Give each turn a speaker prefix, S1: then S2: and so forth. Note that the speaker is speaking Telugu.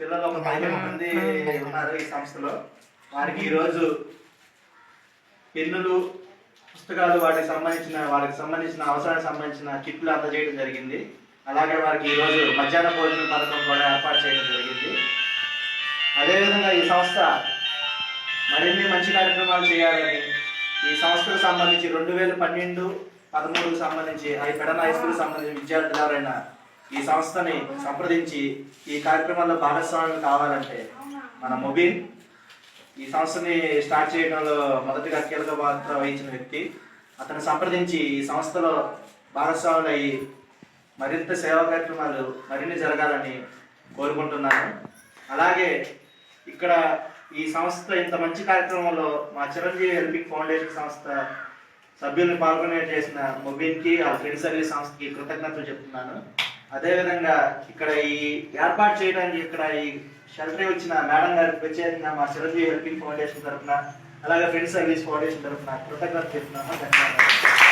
S1: పిల్లలు ఒక పదిహేను మంది ఉన్నారు ఈ సంస్థలో. వారికి ఈరోజు పెన్నులు పుస్తకాలు వాటికి సంబంధించిన వారికి సంబంధించిన అవసరానికి సంబంధించిన కిట్లు అందజేయడం జరిగింది. అలాగే వారికి ఈరోజు మధ్యాహ్న భోజన పథకం కూడా ఏర్పాటు చేయడం జరిగింది. అదేవిధంగా ఈ సంస్థ మరిన్ని మంచి కార్యక్రమాలు చేయాలని ఈ సంస్థకు సంబంధించి రెండు వేల పన్నెండు పదమూడుకు సంబంధించి హై పెడన హై స్కూల్ సంబంధించిన విద్యార్థులు ఎవరైనా ఈ సంస్థని సంప్రదించి ఈ కార్యక్రమాల్లో భాగస్వామ్యం కావాలంటే మన మొబిన్ ఈ సంస్థని స్టార్ట్ చేయడంలో మొదటిగా కీలక పాత్ర వహించిన వ్యక్తి. అతను సంప్రదించి ఈ సంస్థలో భాగస్వాములు అయ్యి మరింత సేవా కార్యక్రమాలు మరిన్ని జరగాలని కోరుకుంటున్నాను. అలాగే ఇక్కడ ఈ సంస్థ ఇంత మంచి కార్యక్రమంలో మా చిరంజీవి హెల్పింగ్ ఫౌండేషన్ సంస్థ సభ్యుల్ని పాల్గొనే చేసిన మొబిన్కి ఆ ఫ్రెండ్ సర్వీస్ సంస్థకి కృతజ్ఞతలు చెప్తున్నాను. అదేవిధంగా ఇక్కడ ఈ ఏర్పాటు చేయడానికి ఇక్కడ ఈ షెల్టర్ వచ్చిన మేడం గారికి ప్రత్యేకంగా మా చిరంజీవి హెల్పింగ్ ఫౌండేషన్ తరఫున అలాగే ఫ్రెండ్స్ సర్వీస్ ఫౌండేషన్ తరఫున కృతజ్ఞత చెప్తున్నాను ధన్యవాదాలు.